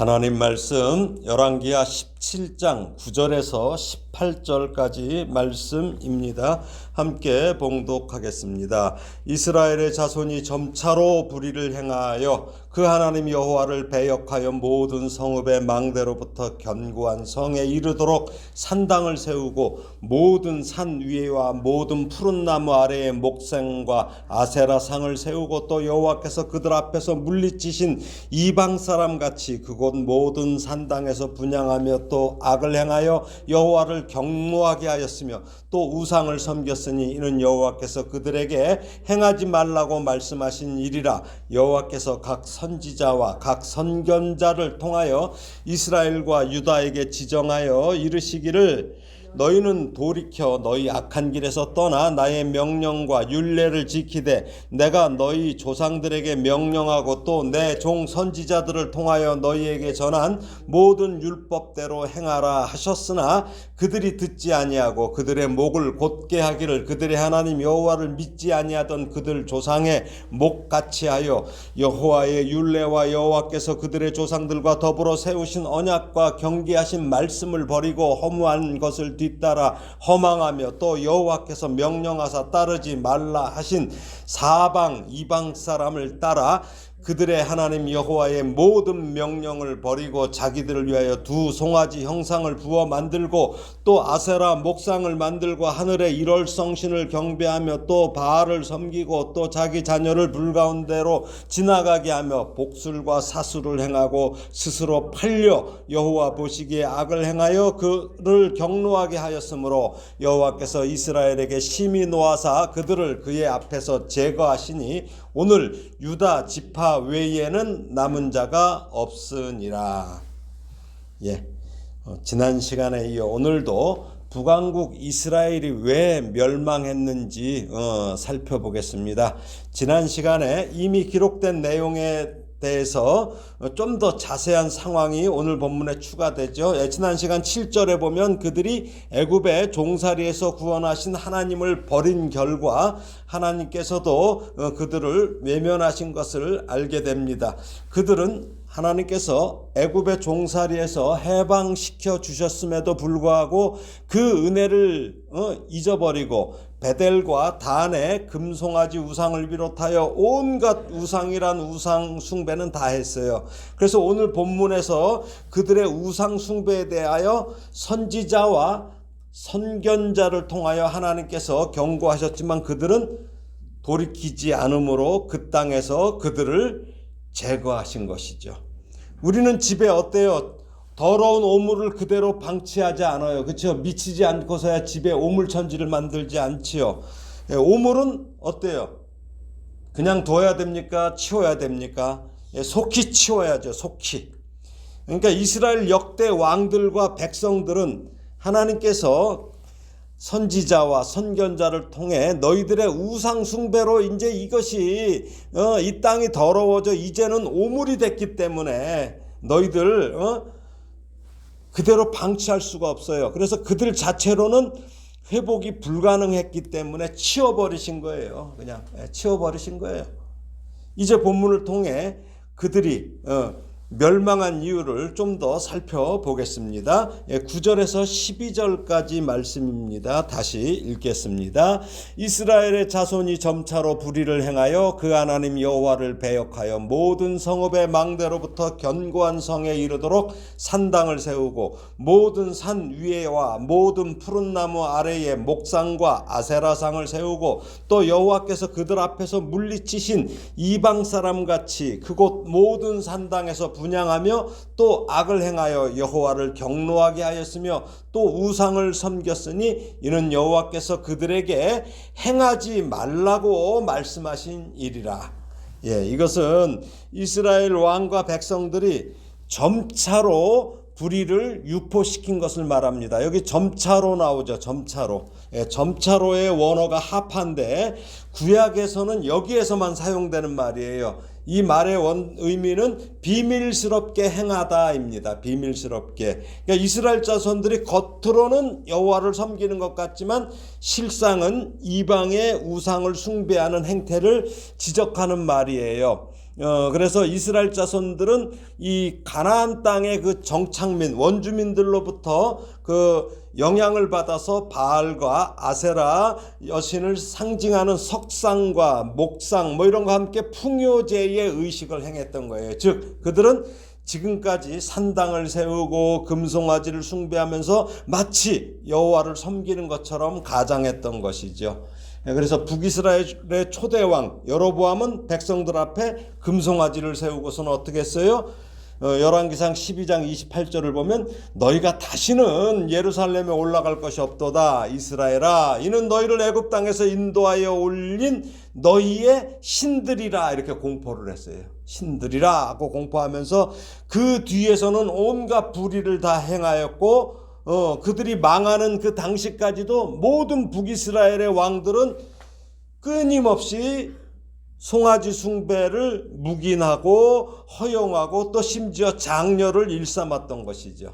하나님 말씀 열왕기하 17장 9절에서 18절까지 말씀입니다. 함께 봉독하겠습니다. 이스라엘의 자손이 점차로 불의를 행하여 그 하나님 여호와를 배역하여 모든 성읍의 망대로부터 견고한 성에 이르도록 산당을 세우고 모든 산 위에와 모든 푸른 나무 아래에 목생과 아세라 상을 세우고 또 여호와께서 그들 앞에서 물리치신 이방 사람 같이 그곳 모든 산당에서 분양하며 또 악을 행하여 여호와를 경노하게 하였으며 또 우상을 섬겼으니 이는 여호와께서 그들에게 행하지 말라고 말씀하신 일이라. 여호와께서 각 선지자와 각 선견자를 통하여 이스라엘과 유다에게 지정하여 이르시기를 너희는 돌이켜 너희 악한 길에서 떠나 나의 명령과 율례를 지키되 내가 너희 조상들에게 명령하고 또 내 종 선지자들을 통하여 너희에게 전한 모든 율법대로 행하라 하셨으나 그들이 듣지 아니하고 그들의 목을 곧게 하기를 그들의 하나님 여호와를 믿지 아니하던 그들 조상의 목같이 하여 여호와의 율례와 여호와께서 그들의 조상들과 더불어 세우신 언약과 경계하신 말씀을 버리고 허무한 것을 뒤따라 허망하며 또 여호와께서 명령하사 따르지 말라 하신 사방 이방 사람을 따라 그들의 하나님 여호와의 모든 명령을 버리고 자기들을 위하여 두 송아지 형상을 부어 만들고 또 아세라 목상을 만들고 하늘의 일월 성신을 경배하며 또 바알을 섬기고 또 자기 자녀를 불 가운데로 지나가게 하며 복술과 사수를 행하고 스스로 팔려 여호와 보시기에 악을 행하여 그를 경노하게 하였으므로 여호와께서 이스라엘에게 심히 노하사 그들을 그의 앞에서 제거하시니 오늘 유다 지파 외에는 남은 자가 없으니라. 예. 어, 지난 시간에 이어 오늘도 북왕국 이스라엘이 왜 멸망했는지 어, 살펴보겠습니다. 지난 시간에 이미 기록된 내용에 대해서 좀 더 자세한 상황이 오늘 본문에 추가되죠. 예, 지난 시간 7절에 보면 그들이 애굽의 종살이에서 구원하신 하나님을 버린 결과 하나님께서도 어, 그들을 외면하신 것을 알게 됩니다. 그들은 하나님께서 애굽의 종살이에서 해방시켜 주셨음에도 불구하고 그 은혜를 어, 잊어버리고 베델과 단의 금송아지 우상을 비롯하여 온갖 우상이란 우상 숭배는 다 했어요. 그래서 오늘 본문에서 그들의 우상 숭배에 대하여 선지자와 선견자를 통하여 하나님께서 경고하셨지만 그들은 돌이키지 않으므로 그 땅에서 그들을 제거하신 것이죠. 우리는 집에 어때요? 더러운 오물을 그대로 방치하지 않아요. 그렇죠? 미치지 않고서야 집에 오물천지를 만들지 않지요. 예, 오물은 어때요? 그냥 둬야 됩니까? 치워야 됩니까? 예, 속히 치워야죠. 속히. 그러니까 이스라엘 역대 왕들과 백성들은 하나님께서 선지자와 선견자를 통해 너희들의 우상 숭배로 이제 이것이 어, 이 땅이 더러워져 이제는 오물이 됐기 때문에 너희들 어, 그대로 방치할 수가 없어요. 그래서 그들 자체로는 회복이 불가능했기 때문에 치워버리신 거예요. 그냥 예, 치워버리신 거예요. 이제 본문을 통해 그들이 어, 멸망한 이유를 좀 더 살펴보겠습니다. 9절에서 12절까지 말씀입니다. 다시 읽겠습니다. 이스라엘의 자손이 점차로 불의를 행하여 그 하나님 여호와를 배역하여 모든 성읍의 망대로부터 견고한 성에 이르도록 산당을 세우고 모든 산 위에와 모든 푸른 나무 아래에 목상과 아세라상을 세우고 또 여호와께서 그들 앞에서 물리치신 이방 사람 같이 그곳 모든 산당에서 분양하며 또 악을 행하여 여호와를 경노하게 하였으며 또 우상을 섬겼으니 이는 여호와께서 그들에게 행하지 말라고 말씀하신 일이라. 예, 이것은 이스라엘 왕과 백성들이 점차로 불의를 유포시킨 것을 말합니다. 여기 점차로 나오죠. 점차로. 예, 점차로의 원어가 합한데 구약에서는 여기에서만 사용되는 말이에요. 이 말의 원 의미는 비밀스럽게 행하다입니다. 비밀스럽게. 그러니까 이스라엘 자손들이 겉으로는 여호와를 섬기는 것 같지만 실상은 이방의 우상을 숭배하는 행태를 지적하는 말이에요. 어, 그래서 이스라엘 자손들은 이 가나안 땅의 그 정착민 원주민들로부터 그 영향을 받아서 바알과 아세라 여신을 상징하는 석상과 목상 뭐 이런 거 함께 풍요제의 의식을 행했던 거예요. 즉 그들은 지금까지 산당을 세우고 금송아지를 숭배하면서 마치 여호와를 섬기는 것처럼 가장했던 것이죠. 예, 그래서 북이스라엘의 초대왕 여로보암은 백성들 앞에 금송아지를 세우고서는 어떻게 했어요? 어, 열왕기상 12장 28절을 보면 너희가 다시는 예루살렘에 올라갈 것이 없도다 이스라엘아 이는 너희를 애굽 땅에서 인도하여 올린 너희의 신들이라 이렇게 공포를 했어요. 신들이라 하고 공포하면서 그 뒤에서는 온갖 불의를 다 행하였고 어, 그들이 망하는 그 당시까지도 모든 북이스라엘의 왕들은 끊임없이 송아지 숭배를 묵인하고 허용하고 또 심지어 장녀를 일삼았던 것이죠.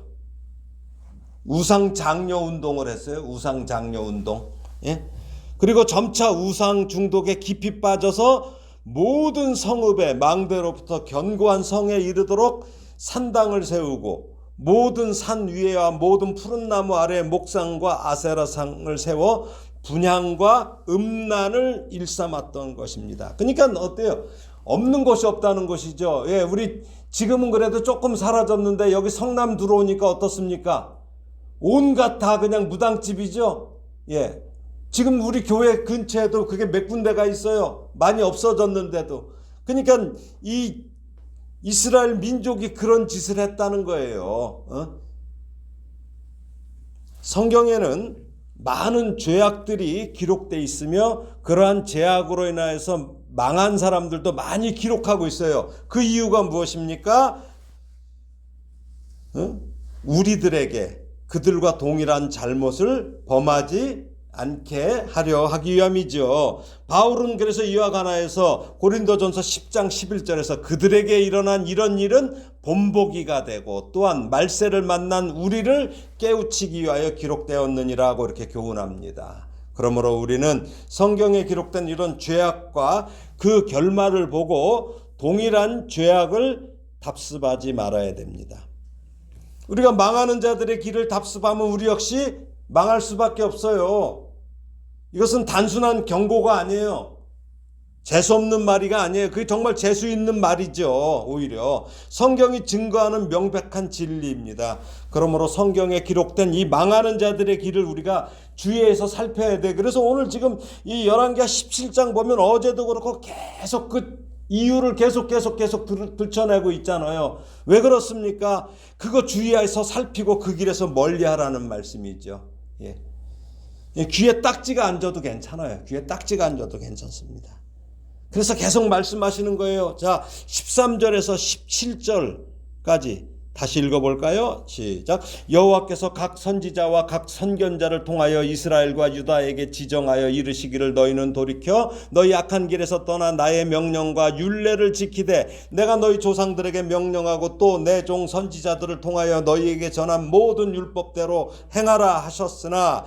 우상 장녀 운동을 했어요. 우상 장녀 운동. 예? 그리고 점차 우상 중독에 깊이 빠져서 모든 성읍의 망대로부터 견고한 성에 이르도록 산당을 세우고 모든 산 위에와 모든 푸른 나무 아래 목상과 아세라상을 세워 분향과 음란을 일삼았던 것입니다. 그러니까 어때요? 없는 것이 없다는 것이죠. 예, 우리 지금은 그래도 조금 사라졌는데 여기 성남 들어오니까 어떻습니까? 온갖 다 그냥 무당집이죠. 예. 지금 우리 교회 근처에도 그게 몇 군데가 있어요. 많이 없어졌는데도. 그러니까 이 이스라엘 민족이 그런 짓을 했다는 거예요. 어? 성경에는 많은 죄악들이 기록돼 있으며 그러한 죄악으로 인하여서 망한 사람들도 많이 기록하고 있어요. 그 이유가 무엇입니까? 어? 우리들에게 그들과 동일한 잘못을 범하지 않게 하려 하기 위함이죠. 바울은 그래서 이와 관하여서 고린도전서 10장 11절에서 그들에게 일어난 이런 일은 본보기가 되고 또한 말세를 만난 우리를 깨우치기 위하여 기록되었느니라고 이렇게 교훈합니다. 그러므로 우리는 성경에 기록된 이런 죄악과 그 결말을 보고 동일한 죄악을 답습하지 말아야 됩니다. 우리가 망하는 자들의 길을 답습하면 우리 역시 망할 수밖에 없어요. 이것은 단순한 경고가 아니에요. 재수 없는 말이가 아니에요. 그게 정말 재수 있는 말이죠. 오히려 성경이 증거하는 명백한 진리입니다. 그러므로 성경에 기록된 이 망하는 자들의 길을 우리가 주의해서 살펴야 돼. 그래서 오늘 지금 이 열왕기하 17장 보면 어제도 그렇고 계속 그 이유를 계속 계속 계속 들, 들춰내고 있잖아요. 왜 그렇습니까? 그거 주의해서 살피고 그 길에서 멀리 하라는 말씀이죠. 예. 귀에 딱지가 안 져도 괜찮아요. 귀에 딱지가 안 져도 괜찮습니다. 그래서 계속 말씀하시는 거예요. 자, 13절에서 17절까지 다시 읽어볼까요? 시작. 여호와께서 각 선지자와 각 선견자를 통하여 이스라엘과 유다에게 지정하여 이르시기를 너희는 돌이켜 너희 악한 길에서 떠나 나의 명령과 율례를 지키되 내가 너희 조상들에게 명령하고 또 내 종 선지자들을 통하여 너희에게 전한 모든 율법대로 행하라 하셨으나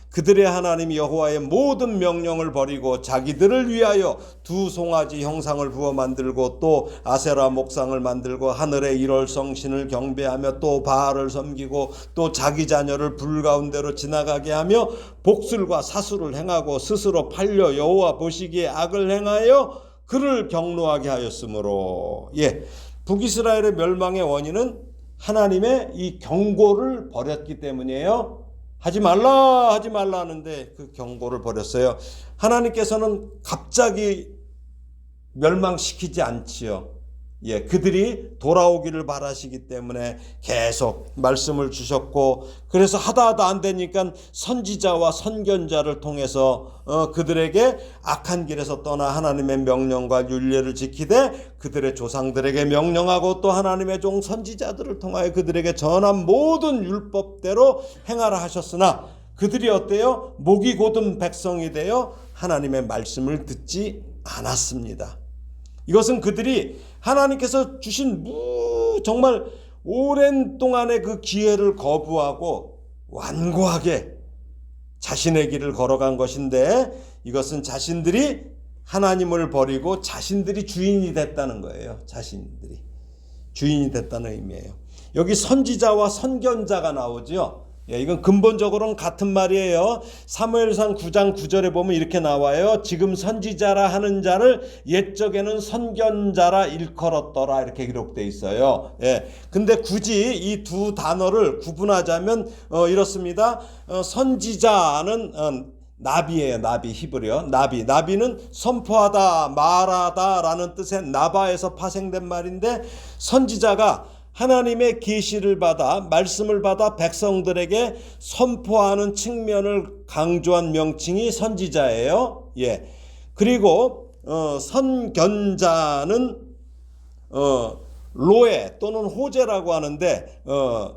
그들의 하나님 여호와의 모든 명령을 버리고 자기들을 위하여 두 송아지 형상을 부어 만들고 또 아세라 목상을 만들고 하늘의 일월성 신을 경배하며 또 바알을 섬기고 또 자기 자녀를 불 가운데로 지나가게 하며 복술과 사수를 행하고 스스로 팔려 여호와 보시기에 악을 행하여 그를 경노하게 하였으므로 예 북이스라엘의 멸망의 원인은 하나님의 이 경고를 버렸기 때문이에요. 하지 말라 하지 말라 하는데 그 경고를 버렸어요. 하나님께서는 갑자기 멸망시키지 않지요. 예, 그들이 돌아오기를 바라시기 때문에 계속 말씀을 주셨고 그래서 하다 하다 안 되니까 선지자와 선견자를 통해서 어, 그들에게 악한 길에서 떠나 하나님의 명령과 윤례를 지키되 그들의 조상들에게 명령하고 또 하나님의 종 선지자들을 통하여 그들에게 전한 모든 율법대로 행하라 하셨으나 그들이 어때요? 목이 곧은 백성이 되어 하나님의 말씀을 듣지 않았습니다. 이것은 그들이 하나님께서 주신 무 정말 오랜 동안의 그 기회를 거부하고 완고하게 자신의 길을 걸어간 것인데 이것은 자신들이 하나님을 버리고 자신들이 주인이 됐다는 거예요. 자신들이 주인이 됐다는 의미예요. 여기 선지자와 선견자가 나오죠. 예, 이건 근본적으로는 같은 말이에요. 사무엘상 9장 9절에 보면 이렇게 나와요. 지금 선지자라 하는 자를 옛적에는 선견자라 일컬었더라 이렇게 기록돼 있어요. 예. 근데 굳이 이 두 단어를 구분하자면 어, 이렇습니다. 어, 선지자는 어, 나비예요. 나비 히브리어. 나비. 나비는 선포하다, 말하다라는 뜻의 나바에서 파생된 말인데 선지자가 하나님의 계시를 받아 말씀을 받아 백성들에게 선포하는 측면을 강조한 명칭이 선지자예요. 예. 그리고 어, 선견자는 어, 로에 또는 호제라고 하는데 어,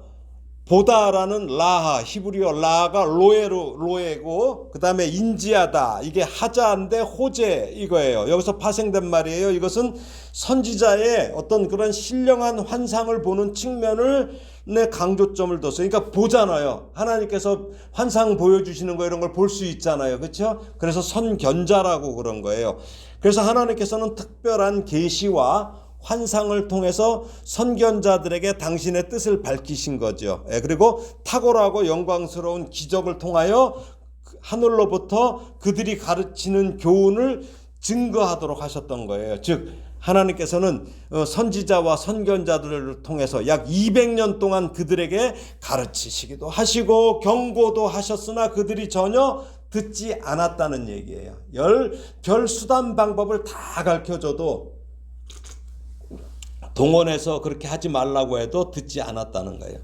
보다라는 라하 히브리어 라가 로에로 로에고 그다음에 인지하다 이게 하자인데 호제 이거예요. 여기서 파생된 말이에요. 이것은 선지자의 어떤 그런 신령한 환상을 보는 측면을 내 강조점을 뒀어요. 그러니까 보잖아요. 하나님께서 환상 보여주시는 거 이런 걸 볼 수 있잖아요. 그렇죠? 그래서 선견자라고 그런 거예요. 그래서 하나님께서는 특별한 계시와 환상을 통해서 선견자들에게 당신의 뜻을 밝히신 거죠. 예, 그리고 탁월하고 영광스러운 기적을 통하여 하늘로부터 그들이 가르치는 교훈을 증거하도록 하셨던 거예요. 즉 하나님께서는 어, 선지자와 선견자들을 통해서 약 200년 동안 그들에게 가르치시기도 하시고 경고도 하셨으나 그들이 전혀 듣지 않았다는 얘기예요. 열 별 수단 방법을 다 가르쳐줘도 동원해서 그렇게 하지 말라고 해도 듣지 않았다는 거예요.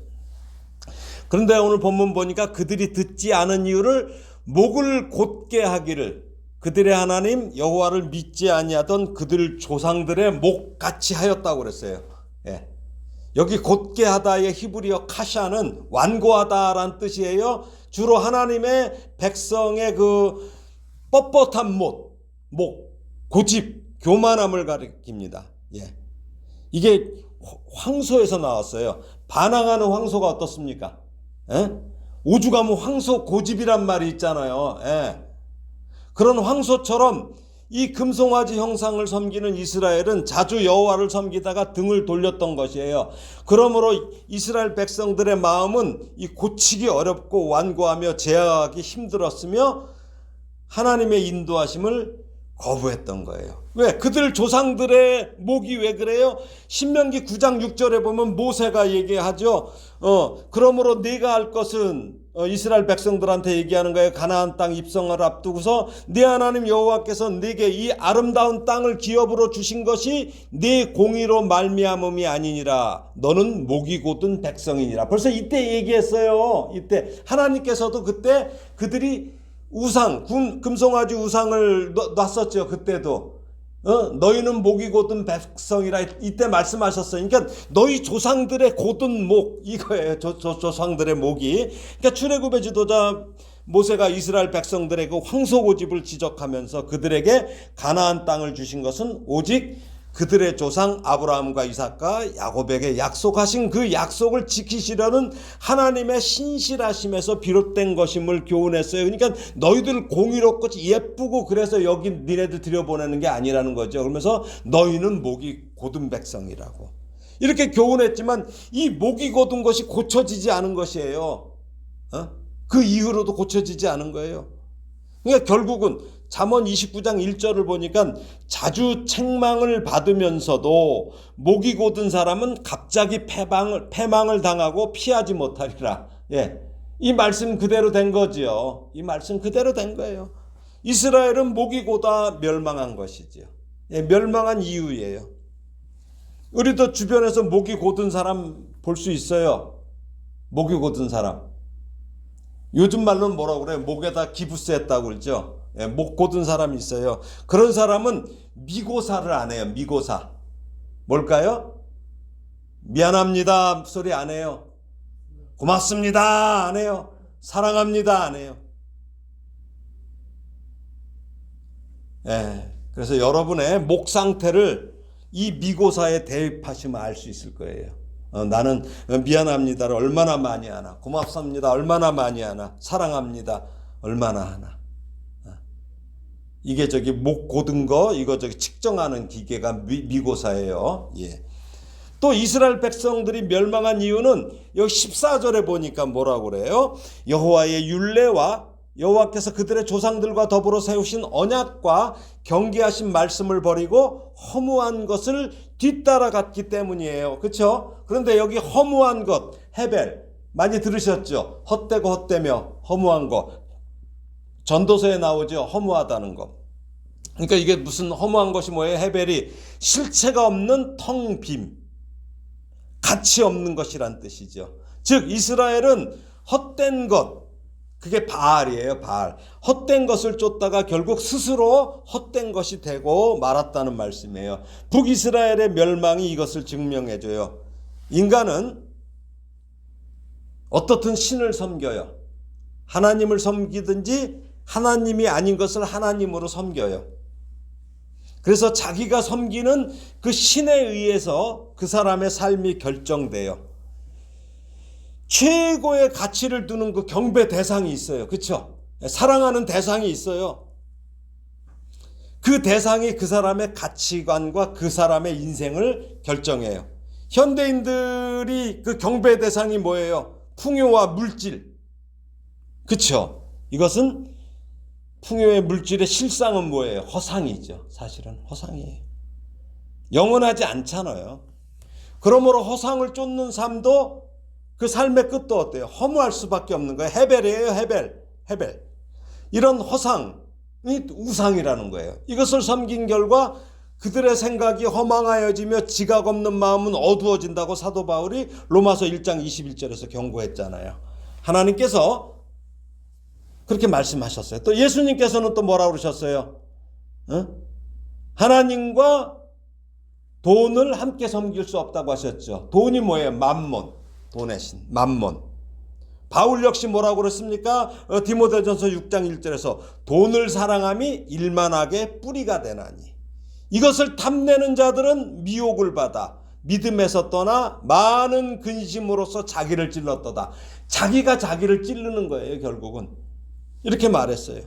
그런데 오늘 본문 보니까 그들이 듣지 않은 이유를 목을 곧게 하기를 그들의 하나님 여호와를 믿지 아니하던 그들 조상들의 목 같이 하였다고 그랬어요. 예. 여기 곧게 하다의 히브리어 카샤는 완고하다라는 뜻이에요. 주로 하나님의 백성의 그 뻣뻣한 목, 목, 고집, 교만함을 가리킵니다. 예. 이게 황소에서 나왔어요. 반항하는 황소가 어떻습니까? 예? 오죽하면 황소 고집이란 말이 있잖아요. 예. 그런 황소처럼 이 금송아지 형상을 섬기는 이스라엘은 자주 여호와를 섬기다가 등을 돌렸던 것이에요. 그러므로 이스라엘 백성들의 마음은 이 고치기 어렵고 완고하며 제어하기 힘들었으며 하나님의 인도하심을 거부했던 거예요. 왜? 그들 조상들의 목이 왜 그래요? 신명기 9장 6절에 보면 모세가 얘기하죠. 어, 그러므로 네가 할 것은 어, 이스라엘 백성들한테 얘기하는 거예요. 가나안 땅 입성을 앞두고서 네 하나님 여호와께서 네게 이 아름다운 땅을 기업으로 주신 것이 네 공의로 말미암음이 아니니라. 너는 목이 곧은 백성이니라. 벌써 이때 얘기했어요. 이때 하나님께서도 그때 그들이 우상, 금, 금송아지 우상을 놨었죠. 그때도. 어? 너희는 목이 곧은 백성이라 이때 말씀하셨어요. 그러니까 너희 조상들의 곧은 목 이거예요. 조, 조, 조상들의 목이. 그러니까 출애굽의 지도자 모세가 이스라엘 백성들의 그 황소 고집을 지적하면서 그들에게 가나안 땅을 주신 것은 오직 그들의 조상 아브라함과 이삭과 야곱에게 약속하신 그 약속을 지키시려는 하나님의 신실하심에서 비롯된 것임을 교훈했어요. 그러니까 너희들 공의롭고 예쁘고 그래서 여기 니네들 들여보내는 게 아니라는 거죠. 그러면서 너희는 목이 고든 백성이라고. 이렇게 교훈했지만 이 목이 고든 것이 고쳐지지 않은 것이에요. 어? 그 이후로도 고쳐지지 않은 거예요. 그러니까 결국은 잠언 29장 1절을 보니까 자주 책망을 받으면서도 목이 곧은 사람은 갑자기 패망을 패망을 당하고 피하지 못하리라. 예. 이 말씀 그대로 된 거지요. 이 말씀 그대로 된 거예요. 이스라엘은 목이 고다 멸망한 것이지요. 예, 멸망한 이유예요. 우리도 주변에서 목이 곧은 사람 볼 수 있어요. 목이 곧은 사람. 요즘 말로는 뭐라고 그래요? 목에다 기부스 했다고 그러죠? 예, 목 곧은 사람이 있어요. 그런 사람은 미고사를 안 해요. 미고사. 뭘까요? 미안합니다. 소리 안 해요. 고맙습니다. 안 해요. 사랑합니다. 안 해요. 예. 그래서 여러분의 목 상태를 이 미고사에 대입하시면 알 수 있을 거예요. 어, 나는 미안합니다를 얼마나 많이 하나, 고맙습니다 얼마나 많이 하나, 사랑합니다 얼마나 하나. 어. 이게 저기 목 고든 거 이거 저기 측정하는 기계가 미, 미고사예요. 예. 또 이스라엘 백성들이 멸망한 이유는 여기 14절에 보니까 뭐라고 그래요? 여호와의 율례와 여호와께서 그들의 조상들과 더불어 세우신 언약과 경계하신 말씀을 버리고 허무한 것을 뒤따라갔기 때문이에요. 그렇죠? 그런데 여기 허무한 것 헤벨 많이 들으셨죠? 헛되고 헛되며 허무한 것 전도서에 나오죠. 허무하다는 것. 그러니까 이게 무슨 허무한 것이 뭐예요? 헤벨이 실체가 없는 텅 빔 가치 없는 것이란 뜻이죠. 즉 이스라엘은 헛된 것 그게 바알이에요, 바알. 헛된 것을 쫓다가 결국 스스로 헛된 것이 되고 말았다는 말씀이에요. 북이스라엘의 멸망이 이것을 증명해줘요. 인간은 어떻든 신을 섬겨요. 하나님을 섬기든지 하나님이 아닌 것을 하나님으로 섬겨요. 그래서 자기가 섬기는 그 신에 의해서 그 사람의 삶이 결정돼요. 최고의 가치를 두는 그 경배 대상이 있어요. 그렇죠? 사랑하는 대상이 있어요. 그 대상이 그 사람의 가치관과 그 사람의 인생을 결정해요. 현대인들이 그 경배 대상이 뭐예요? 풍요와 물질. 그렇죠? 이것은 풍요의 물질의 실상은 뭐예요? 허상이죠. 사실은 허상이에요. 영원하지 않잖아요. 그러므로 허상을 쫓는 삶도 그 삶의 끝도 어때요? 허무할 수밖에 없는 거예요. 헤벨이에요, 헤벨. 헤벨. 이런 허상이 우상이라는 거예요. 이것을 섬긴 결과 그들의 생각이 허망하여지며 지각 없는 마음은 어두워진다고 사도 바울이 로마서 1장 21절에서 경고했잖아요. 하나님께서 그렇게 말씀하셨어요. 또 예수님께서는 또 뭐라 그러셨어요? 어? 하나님과 돈을 함께 섬길 수 없다고 하셨죠. 돈이 뭐예요? 만몬. 돈의 신, 만몬. 바울 역시 뭐라고 그랬습니까? 어, 디모데전서 6장 1절에서 돈을 사랑함이 일만하게 뿌리가 되나니 이것을 탐내는 자들은 미혹을 받아 믿음에서 떠나 많은 근심으로서 자기를 찔렀도다. 자기가 자기를 찌르는 거예요, 결국은. 이렇게 말했어요.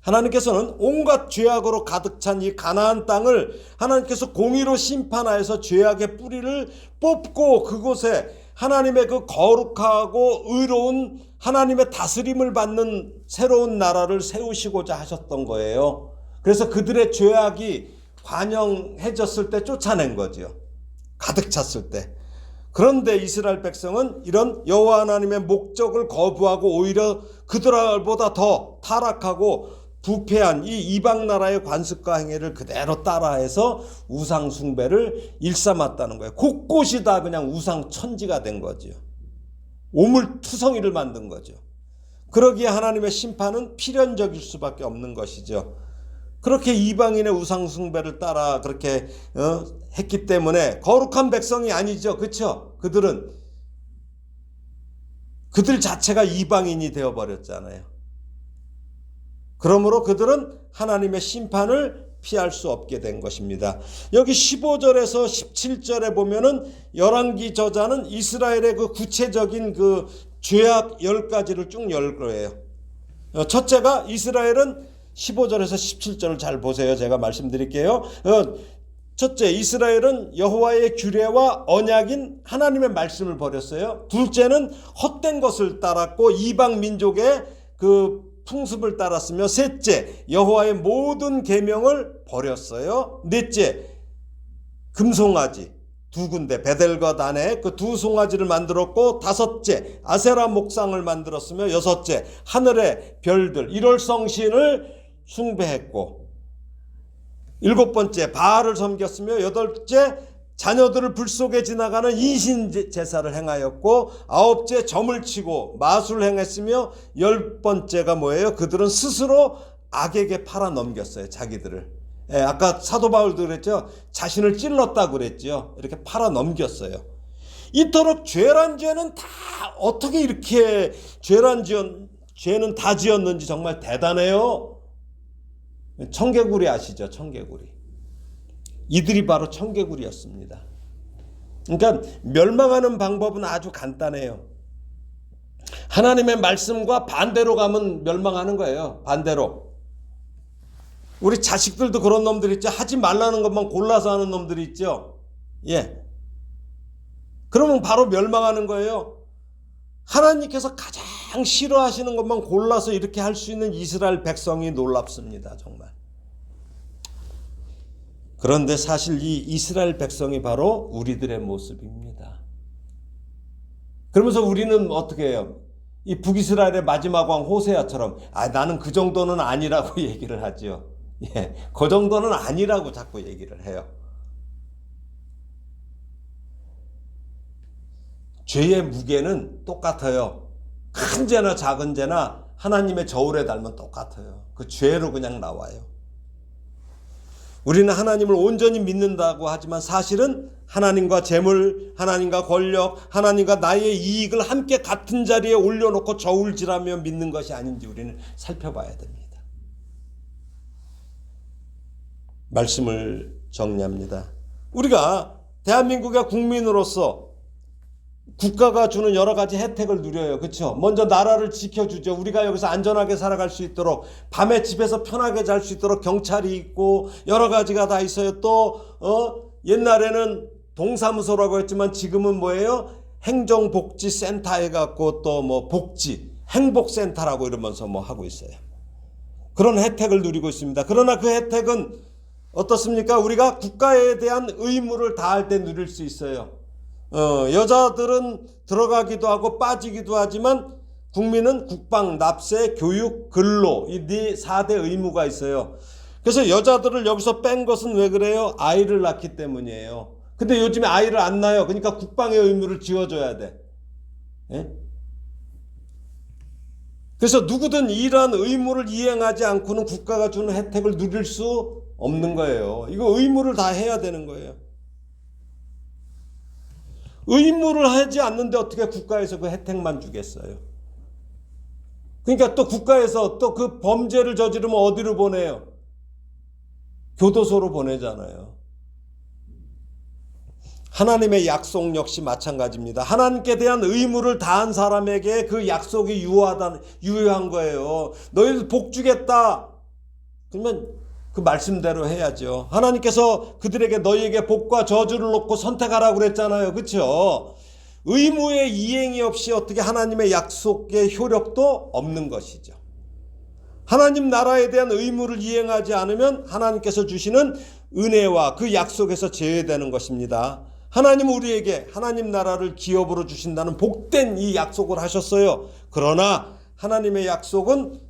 하나님께서는 온갖 죄악으로 가득 찬 이 가나안 땅을 하나님께서 공의로 심판하여서 죄악의 뿌리를 뽑고 그곳에 하나님의 그 거룩하고 의로운 하나님의 다스림을 받는 새로운 나라를 세우시고자 하셨던 거예요. 그래서 그들의 죄악이 관영해졌을 때 쫓아낸 거지요. 가득 찼을 때. 그런데 이스라엘 백성은 이런 여호와 하나님의 목적을 거부하고 오히려 그들보다 더 타락하고 부패한 이 이방 나라의 관습과 행위를 그대로 따라해서 우상 숭배를 일삼았다는 거예요. 곳곳이 다 그냥 우상 천지가 된 거죠. 오물투성이를 만든 거죠. 그러기에 하나님의 심판은 필연적일 수밖에 없는 것이죠. 그렇게 이방인의 우상 숭배를 따라 그렇게 어, 했기 때문에 거룩한 백성이 아니죠. 그렇죠? 그들은 그들 자체가 이방인이 되어 버렸잖아요. 그러므로 그들은 하나님의 심판을 피할 수 없게 된 것입니다. 여기 15절에서 17절에 보면은 열왕기 저자는 이스라엘의 그 구체적인 그 죄악 10가지를 쭉 열 거예요. 어, 첫째가 이스라엘은 15절에서 17절을 잘 보세요. 제가 말씀드릴게요. 어, 첫째, 이스라엘은 여호와의 규례와 언약인 하나님의 말씀을 버렸어요. 둘째는 헛된 것을 따랐고 이방 민족의 그 풍습을 따랐으며 셋째 여호와의 모든 계명을 버렸어요. 넷째 금송아지 두 군데 베델과 단에 그 두 송아지를 만들었고 다섯째 아세라 목상을 만들었으며 여섯째 하늘의 별들 일월성신을 숭배했고 일곱 번째 바알을 섬겼으며 여덟째 자녀들을 불 속에 지나가는 인신 제- 제사를 행하였고 아홉째 점을 치고 마술을 행했으며 열 번째가 뭐예요? 그들은 스스로 악에게 팔아 넘겼어요. 자기들을. 예, 아까 사도 바울도 그랬죠. 자신을 찔렀다 그랬죠. 이렇게 팔아 넘겼어요. 이토록 죄란 죄는 다 어떻게 이렇게 죄란 죄는 다 지었는지 정말 대단해요. 청개구리 아시죠? 청개구리. 이들이 바로 청개구리였습니다. 그러니까 멸망하는 방법은 아주 간단해요. 하나님의 말씀과 반대로 가면 멸망하는 거예요. 반대로. 우리 자식들도 그런 놈들 있죠. 하지 말라는 것만 골라서 하는 놈들이 있죠. 예. 그러면 바로 멸망하는 거예요. 하나님께서 가장 싫어하시는 것만 골라서 이렇게 할 수 있는 이스라엘 백성이 놀랍습니다. 정말. 그런데 사실 이 이스라엘 백성이 바로 우리들의 모습입니다. 그러면서 우리는 어떻게 해요? 이 북이스라엘의 마지막 왕 호세아처럼 아 나는 그 정도는 아니라고 얘기를 하죠. 예, 그 정도는 아니라고 자꾸 얘기를 해요. 죄의 무게는 똑같아요. 큰 죄나 작은 죄나 하나님의 저울에 달면 똑같아요. 그 죄로 그냥 나와요. 우리는 하나님을 온전히 믿는다고 하지만 사실은 하나님과 재물, 하나님과 권력, 하나님과 나의 이익을 함께 같은 자리에 올려놓고 저울질하며 믿는 것이 아닌지 우리는 살펴봐야 됩니다. 말씀을 정리합니다. 우리가 대한민국의 국민으로서 국가가 주는 여러 가지 혜택을 누려요. 그렇죠? 먼저 나라를 지켜주죠. 우리가 여기서 안전하게 살아갈 수 있도록 밤에 집에서 편하게 잘 수 있도록 경찰이 있고 여러 가지가 다 있어요. 또 어? 옛날에는 동사무소라고 했지만 지금은 뭐예요? 행정복지센터 해갖고 또 뭐 복지 행복센터라고 이러면서 뭐 하고 있어요. 그런 혜택을 누리고 있습니다. 그러나 그 혜택은 어떻습니까? 우리가 국가에 대한 의무를 다할 때 누릴 수 있어요. 어, 여자들은 들어가기도 하고 빠지기도 하지만 국민은 국방, 납세, 교육, 근로 이 네 4대 의무가 있어요. 그래서 여자들을 여기서 뺀 것은 왜 그래요? 아이를 낳기 때문이에요. 근데 요즘에 아이를 안 낳아요. 그러니까 국방의 의무를 지워줘야 돼. 예? 그래서 누구든 이러한 의무를 이행하지 않고는 국가가 주는 혜택을 누릴 수 없는 거예요. 이거 의무를 다 해야 되는 거예요. 의무를 하지 않는데 어떻게 국가에서 그 혜택만 주겠어요? 그러니까 또 국가에서 또 그 범죄를 저지르면 어디로 보내요? 교도소로 보내잖아요. 하나님의 약속 역시 마찬가지입니다. 하나님께 대한 의무를 다한 사람에게 그 약속이 유효하다, 유효한 거예요. 너희들 복 주겠다. 그러면 그 말씀대로 해야죠. 하나님께서 그들에게 너희에게 복과 저주를 놓고 선택하라고 그랬잖아요. 그렇죠? 의무의 이행이 없이 어떻게 하나님의 약속의 효력도 없는 것이죠. 하나님 나라에 대한 의무를 이행하지 않으면 하나님께서 주시는 은혜와 그 약속에서 제외되는 것입니다. 하나님 우리에게 하나님 나라를 기업으로 주신다는 복된 이 약속을 하셨어요. 그러나 하나님의 약속은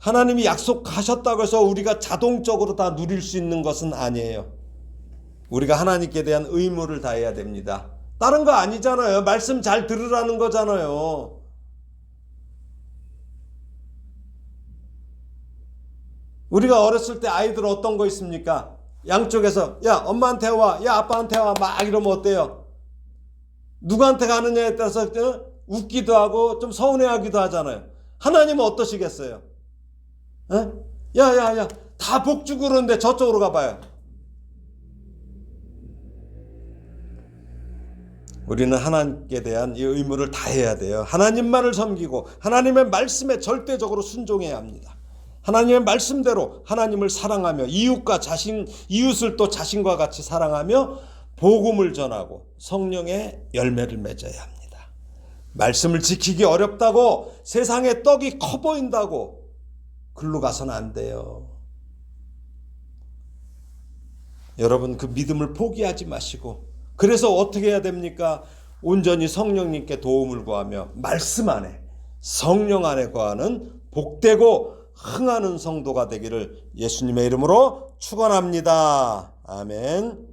하나님이 약속하셨다고 해서 우리가 자동적으로 다 누릴 수 있는 것은 아니에요. 우리가 하나님께 대한 의무를 다해야 됩니다. 다른 거 아니잖아요. 말씀 잘 들으라는 거잖아요. 우리가 어렸을 때 아이들 어떤 거 있습니까? 양쪽에서 야 엄마한테 와, 야 아빠한테 와, 막 이러면 어때요? 누구한테 가느냐에 따라서 어? 웃기도 하고 좀 서운해하기도 하잖아요. 하나님은 어떠시겠어요? 어? 야, 야, 야, 다 복주고 그러는데 저쪽으로 가봐요. 우리는 하나님께 대한 이 의무를 다해야 돼요. 하나님만을 섬기고 하나님의 말씀에 절대적으로 순종해야 합니다. 하나님의 말씀대로 하나님을 사랑하며 이웃과 자신 이웃을 또 자신과 같이 사랑하며 복음을 전하고 성령의 열매를 맺어야 합니다. 말씀을 지키기 어렵다고 세상에 떡이 커 보인다고 글로 가서는 안 돼요. 여러분 그 믿음을 포기하지 마시고 그래서 어떻게 해야 됩니까? 온전히 성령님께 도움을 구하며 말씀 안에 성령 안에 거하는 복되고 흥하는 성도가 되기를 예수님의 이름으로 축원합니다. 아멘.